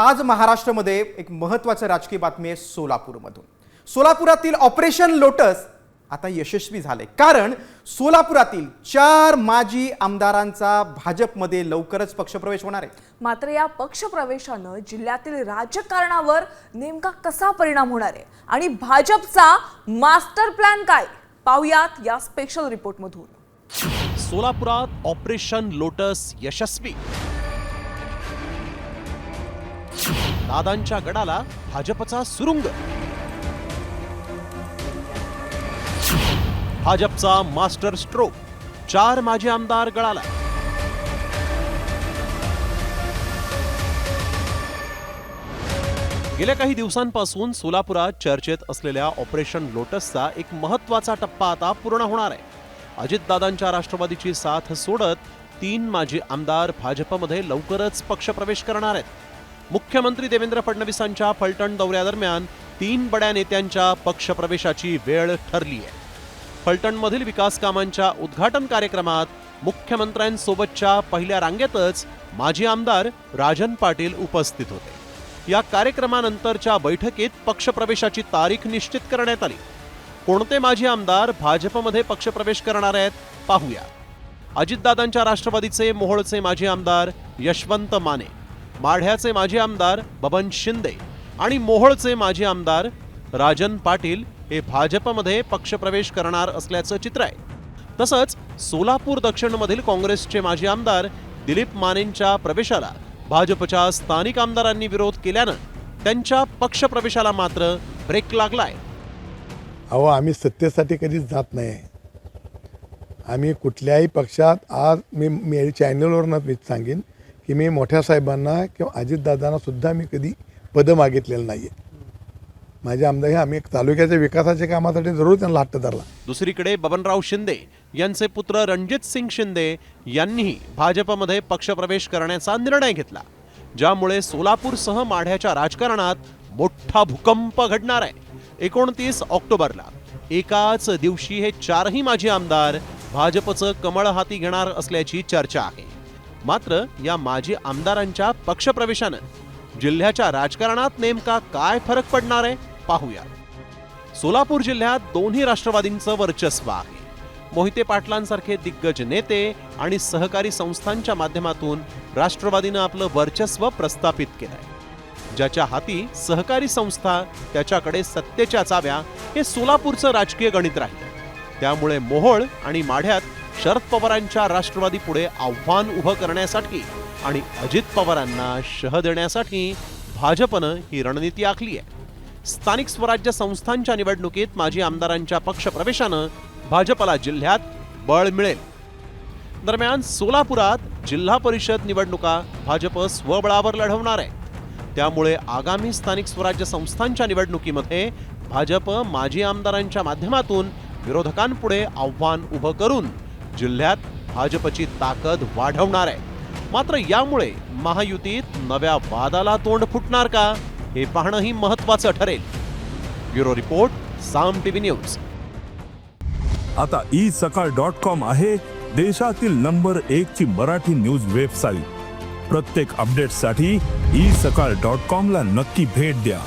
आज महाराष्ट्रामध्ये एक महत्त्वाचं राजकीय बातमी आहे सोलापूरमधून. सोलापुरातील ऑपरेशन लोटस आता यशस्वी झालंय. कारण सोलापुरातील चार माजी आमदारांचा भाजपमध्ये लवकरच पक्षप्रवेश होणार आहे. मात्र या पक्षप्रवेशानं जिल्ह्यातील राजकारणावर नेमका कसा परिणाम होणार आहे? आणि भाजपचा मास्टर प्लॅन काय? पाहुयात या स्पेशल रिपोर्टमधून सोलापुरात ऑपरेशन लोटस यशस्वी. दादांच्या गडाला भाजपचा सुरुंग. भाजपचा मास्टर स्ट्रोक चार माजी आमदार गळाला. गेल्या काही दिवसांपासून सोलापुरात चर्चेत असलेल्या ऑपरेशन लोटसचा एक महत्त्वाचा टप्पा आता पूर्ण होणार आहे. अजितदादांच्या राष्ट्रवादीची साथ सोडत तीन माजी आमदार भाजपमध्ये लवकरच पक्षप्रवेश करणार आहेत. मुख्यमंत्री देवेंद्र फडणवीसांच्या फलटण दौऱ्यादरम्यान तीन बड्या नेत्यांच्या पक्षप्रवेशाची वेळ ठरली आहे. फलटणमधील विकास कामांच्या उद्घाटन कार्यक्रमात मुख्यमंत्र्यांसोबतच्या पहिल्या रांगेतच माजी आमदार राजन पाटील उपस्थित होते. या कार्यक्रमानंतरच्या बैठकीत पक्षप्रवेशाची तारीख निश्चित करण्यात आली. कोणते माजी आमदार भाजपमध्ये पक्षप्रवेश करणार आहेत पाहूया. अजितदादांच्या राष्ट्रवादीचे मोहोळचे माजी आमदार यशवंत माने. माढ्याचे माजी आमदार बबन शिंदे आणि मोहोळचे माजी आमदार राजन पाटील हे भाजपमध्ये पक्षप्रवेश करणार असल्याचं चित्र आहे. तसंच सोलापूर दक्षिणमधील काँग्रेसचे माजी आमदार दिलीप मानेंच्या प्रवेशाला भाजपच्या स्थानिक आमदारांनी विरोध केल्यानं त्यांच्या पक्षप्रवेशाला मात्र ब्रेक लागलाय. अहो आम्ही सत्तेसाठी कधीच जात नाही. आम्ही कुठल्याही पक्षात आज मी चॅनलवरूनच सांगेन. की मी मोठ्या साहेबांना किंवा अजितदादांना सुद्धा मी कधी पदं मागितलेलं नाही आहे माझे आमदार हे आम्ही तालुक्याच्या विकासाच्या कामासाठी जरूर त्यांना हट्ट धरला. दुसरीकडे बबनराव शिंदे यांचे पुत्र रणजित सिंग शिंदे यांनीही भाजपमध्ये पक्षप्रवेश करण्याचा निर्णय घेतला ज्यामुळे सोलापूरसह माढ्याच्या राजकारणात मोठा भूकंप घडणार आहे. एकोणतीस ऑक्टोबरला एकाच दिवशी हे चारही माजी आमदार भाजपचं कमळ हाती घेणार असल्याची चर्चा आहे. मात्र या माजी आमदारांच्या पक्षप्रवेशानं जिल्ह्याच्या राजकारणात नेमका काय फरक पडणार आहे पाहूया. सोलापूर जिल्ह्यात दोन्ही राष्ट्रवादींचं वर्चस्व आहे. मोहिते पाटलांसारखे दिग्गज नेते आणि सहकारी संस्थांच्या माध्यमातून राष्ट्रवादीनं आपलं वर्चस्व प्रस्थापित केलंय. ज्याच्या हाती सहकारी संस्था त्याच्याकडे सत्तेच्या चाव्या हे सोलापूरचं राजकीय गणित राहिलं त्यामुळे मोहोळ आणि माढ्यात शरद पवारांच्या राष्ट्रवादी पुढे आव्हान उभं करण्यासाठी आणि अजित पवारांना शह देण्यासाठी भाजपनं ही रणनीती आखली आहे. स्थानिक स्वराज्य संस्थांच्या निवडणुकीत माजी आमदारांच्या पक्षप्रवेशानं भाजपला जिल्ह्यात बळ मिळेल. दरम्यान सोलापुरात जिल्हा परिषद निवडणुका भाजप स्वबळावर लढवणार आहे. त्यामुळे आगामी स्थानिक स्वराज्य संस्थांच्या निवडणुकीमध्ये भाजप माजी आमदारांच्या माध्यमातून विरोधकांपुढे आव्हान उभं करून जिल्ह्यात भाजपची ताकद वाढवणार आहे. मात्र यामुळे महायुतीत नव्या वादाला तोंड फुटणार का हे पाहणंही महत्वाचं ठरेल. Bureau report Saam TV news. आता ई सकाळ डॉट कॉम आहे देशातील नंबर एक ची मराठी न्यूज वेबसाईट. प्रत्येक अपडेटसाठी ई सकाळ डॉट कॉम ला नक्की भेट द्या.